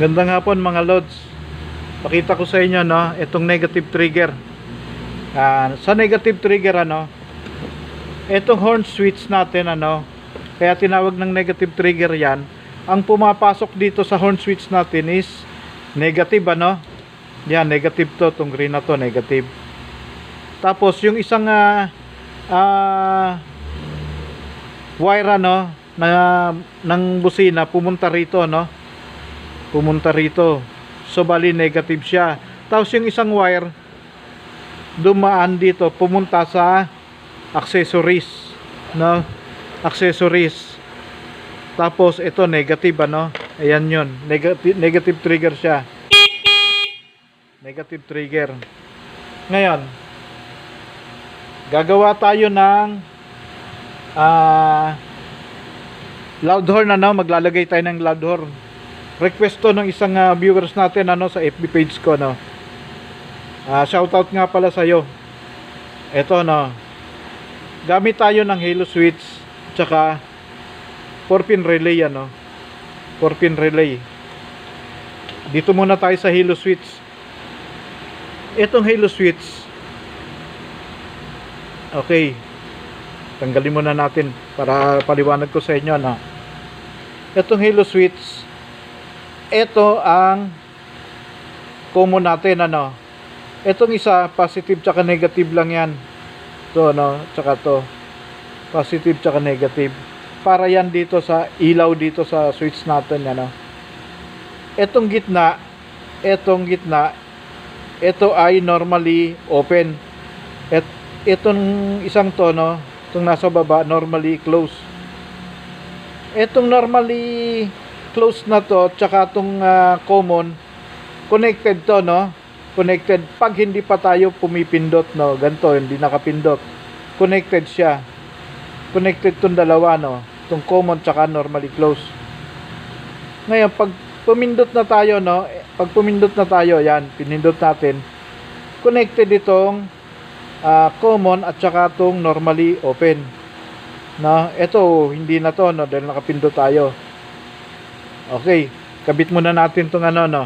Gandang hapon mga lods. Pakita ko sa inyo no, itong negative trigger. Ah, sa negative trigger ano, itong horn switch natin ano, kaya tinawag ng negative trigger 'yan. Ang pumapasok dito sa horn switch natin is negative ano. Yan, negative to, itong green na to, negative. Tapos yung isang ah ah, wire ano na ng busina pumunta rito no pumunta rito. So bali negative siya. Tapos yung isang wire dumaan dito pumunta sa accessories no? Accessories. Tapos ito negative ano? Ayan yun. Negative, negative trigger siya. Negative trigger. Ngayon gagawa tayo ng ah loud horn ano? Maglalagay tayo ng loud horn request to ng isang ah, viewers natin ano sa FB page ko no Ah, shoutout nga pala sa iyo eto no gamit tayo ng halo switch tsaka 4 pin relay ano. 4 pin relay. Dito muna tayo sa halo switch. Etong halo switch. Okay. Tanggalin muna natin para paliwanag ko sa inyo no etong halo switch ito ang common natin ano? Etong isa positive tsaka negative lang yan. To no tsaka to positive tsaka negative. Para yan dito sa ilaw dito sa switch natin ano? Etong gitna etong gitna ito ay normally open. Et itong isang to no itong nasa baba normally close. Etong normally close na to tsaka itong ah, common connected to no? Connected. Pag hindi pa tayo pumipindot no? Ganito hindi nakapindot. Connected siya. Connected tong dalawa no? Itong common tsaka normally close. Ngayon pag pumindot na tayo no? Pag pumindot na tayo yan pinindot natin. Connected itong ah, common at saka itong normally open. No? Ito hindi na to no? Dahil nakapindot tayo okay kabit muna natin tong ano no?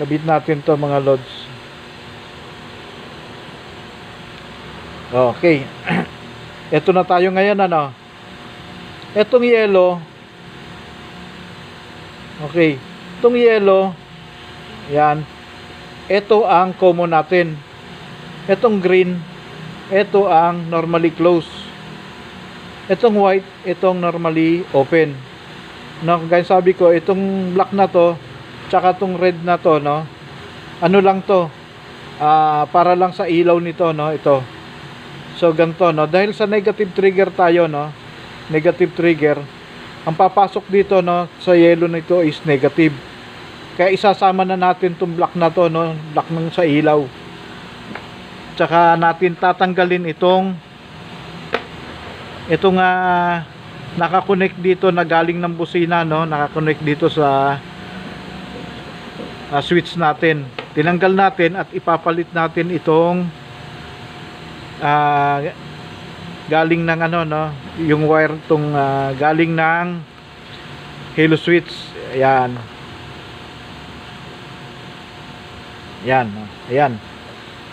Kabit natin to mga lods. Okay. Ito na tayo ngayon ano? Etong yellow okay. Itong yellow yan. Ito ang common natin. Etong green. Ito ang normally close. Itong white. Itong normally open no kagaya sabi ko itong black na to tsaka itong red na to no? Ano lang to? Ah para lang sa ilaw nito no? Ito. So ganito no? Dahil sa negative trigger tayo no? Negative trigger ang papasok dito no? Sa yellow nito is negative. Kaya isasama na natin itong black na to no? Black ng sa ilaw. Tsaka natin tatanggalin itong itong ah, nakakonect dito na galing ng busina no? Nakakonect dito sa ah, switch natin. Tinanggal natin at ipapalit natin itong ah, galing ng ano no? Yung wire tong ah, galing ng halo switch. Ayan. Yan no? ayan.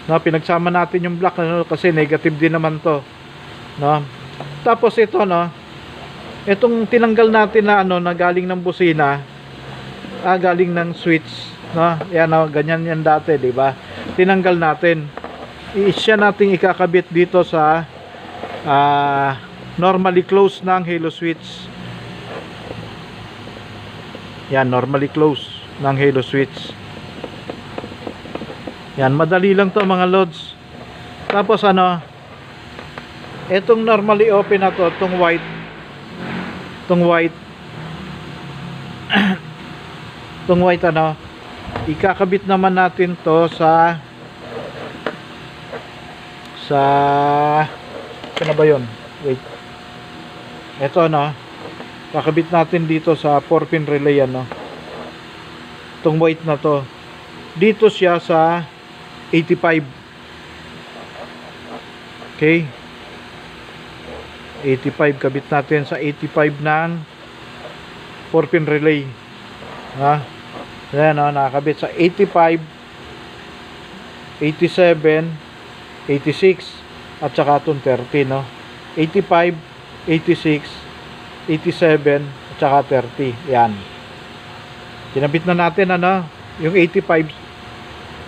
No pinagsama natin yung black ano, kasi negative din naman to no? Tapos ito no itong tinanggal natin na ano na galing ng busina ah, galing ng switch no? Yan no, ganyan yan dati di ba? Tinanggal natin. Siya nating ikakabit dito sa ah, normally close ng halo switch. Yan normally close ng halo switch. Yan madali lang to mga lods. Tapos ano etong normally open na to itong white itong white. Itong white ano? Ikakabit naman natin to sa sa na ba yun? Wait. Eto no kakabit natin dito sa 4 pin relay ano? Itong white na to. Dito siya sa 85 okay 85 kabit natin sa 85 ng 4 pin relay Ha? Ayan, no, nakakabit sa 85, 87, 86, at saka itong 30, no? 85, 86, 87, at saka 30. Yan. Kinabit na natin, ano, yung 85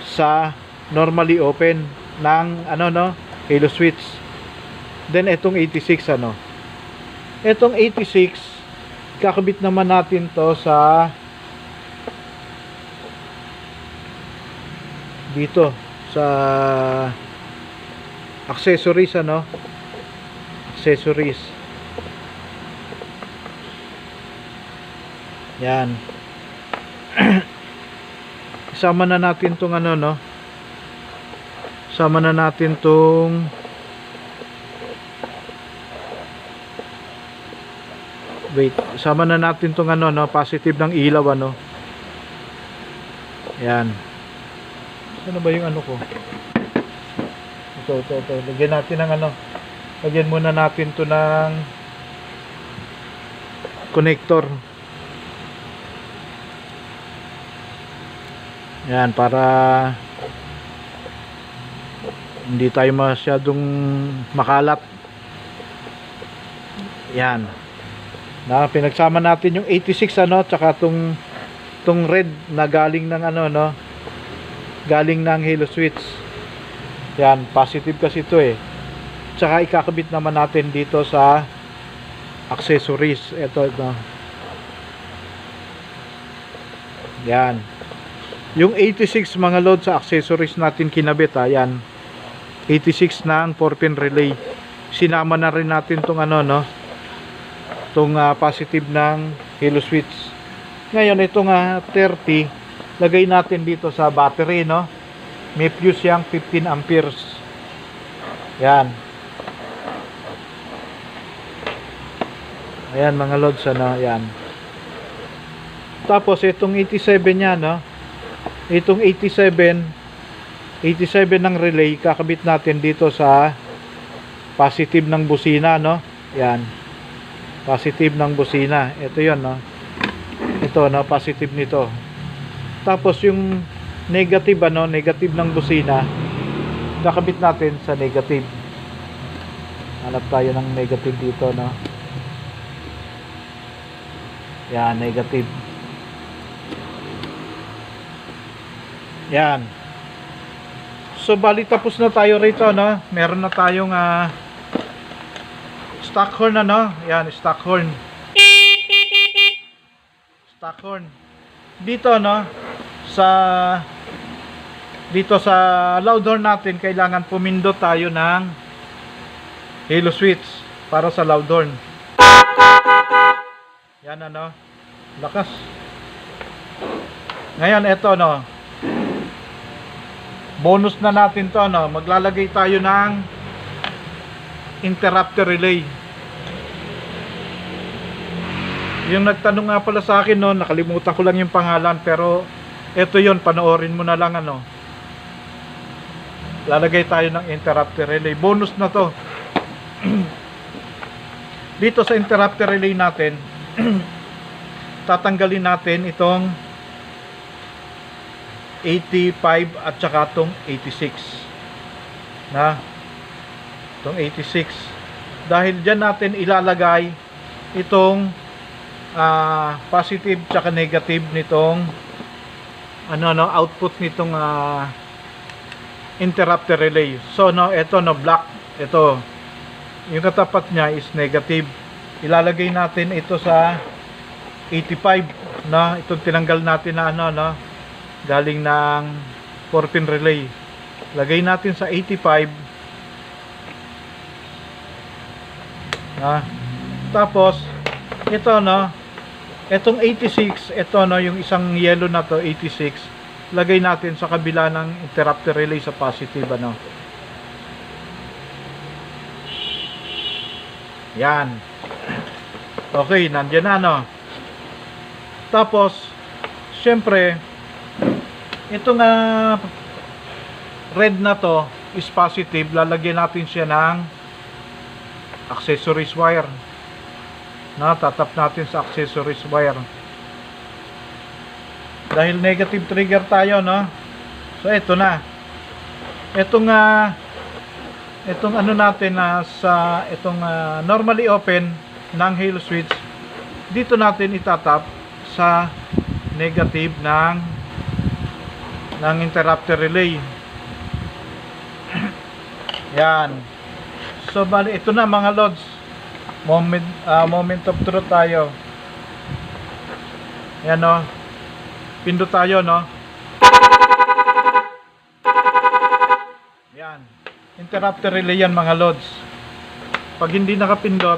sa normally open ng, ano, no, halo switch. Then, itong 86, ano. Itong 86, kakabit naman natin to sa dito sa accessories ano? Accessories. Yan. Isama na natin tong ano no? Isama na natin tong wait isama na natin tong ano no positive ng ilaw ano yan ano ba yung ano ko? Ito, ito, ito. Lagyan natin ng ano. Lagyan muna natin to ng connector. Yan, para hindi tayo masyadong makalat. Yan. Na, pinagsama natin yung 86 ano, tsaka tong tong red na galing ng ano no, galing ng halo switch yan positive kasi ito eh. Tsaka ikakabit naman natin dito sa accessories. Ito ito. Yan. Yung 86 mga load sa accessories natin kinabit ha yan. 86 ng 4 pin relay. Sinama na rin natin tong ano no tong ah, positive ng halo switch. Ngayon itong ah, 30 lagay natin dito sa battery no? May fuse yang 15 amperes. Yan. Ayan mga loads ano? Yan. Tapos itong 87 nya no? Itong 87 87 ng relay kakabit natin dito sa positive ng busina no? Yan positive ng busina ito yon no ito no positive nito tapos yung negative ano, negative ng busina, kakabit natin sa negative. Hanap tayo ng negative dito, no. Yan, negative. Yan. So bali tapos na tayo rito, no. Meron na tayong ah stock horn ano. Yan, stock horn. Stock horn. Dito, no? Sa dito sa loud horn natin kailangan pumindot tayo ng halo switch para sa loud horn yan ano? Lakas. Ngayon eto no? Bonus na natin to no? Maglalagay tayo ng interrupter relay yung nagtanong nga pala sa akin no nakalimutan ko lang yung pangalan pero ito yon panoorin mo na lang ano. Lalagay tayo ng interrupter relay. Bonus na to. Dito sa interrupter relay natin, tatanggalin natin itong 85 at saka itong 86. Na? Itong 86. Dahil dyan natin ilalagay itong uh, positive tsaka negative nitong ano no output nitong uh, interrupter relay. So no, ito no black. Ito. Yung katapat niya is negative. Ilalagay natin ito sa 85 no. Itong tinanggal natin na ano no galing ng 4 pin relay. Lagay natin sa 85 na tapos ito no Etong 86, ito no, yung isang yellow na to, 86, lagay natin sa kabila ng interrupter relay sa positive ano. Yan. Okay, nandiyan na no. Tapos, syempre, itong uh, red na to is positive, lalagyan natin siya ng accessories wire na tatap natin sa accessories wire Dahil negative trigger tayo, no? So, ito na. Itong, ah, itong ano natin na sa, itong ah, normally open ng halo switch, dito natin itatap sa negative ng ng interrupter relay. Yan. So, bali, ito na mga lods. Moment, ah, moment of truth tayo. Yan, no? Pindot tayo, no? Yan. Interrupter relay yan, mga lods. Pag hindi nakapindot,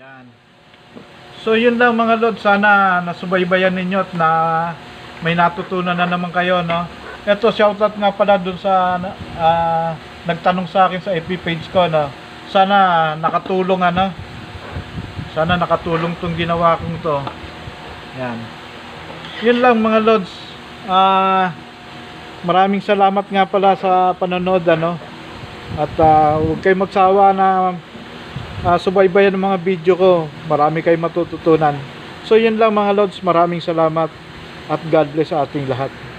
yan. So, yun lang mga lods. Sana nasubaybayan ninyo at na may natutunan na naman kayo, no? Ito, shoutout nga pala dun sa ah, nagtanong sa akin sa FB page ko, no? Sana nakatulong, ano? Sana nakatulong tong ginawa kong to. Yan. Yun lang mga lods. Ah, maraming salamat nga pala sa panonood, ano? At ah, huwag kayong magsawa na ah, subaybayan ng mga video ko. Marami kayong matututunan. So yun lang mga lods. Maraming salamat at God bless sa ating lahat.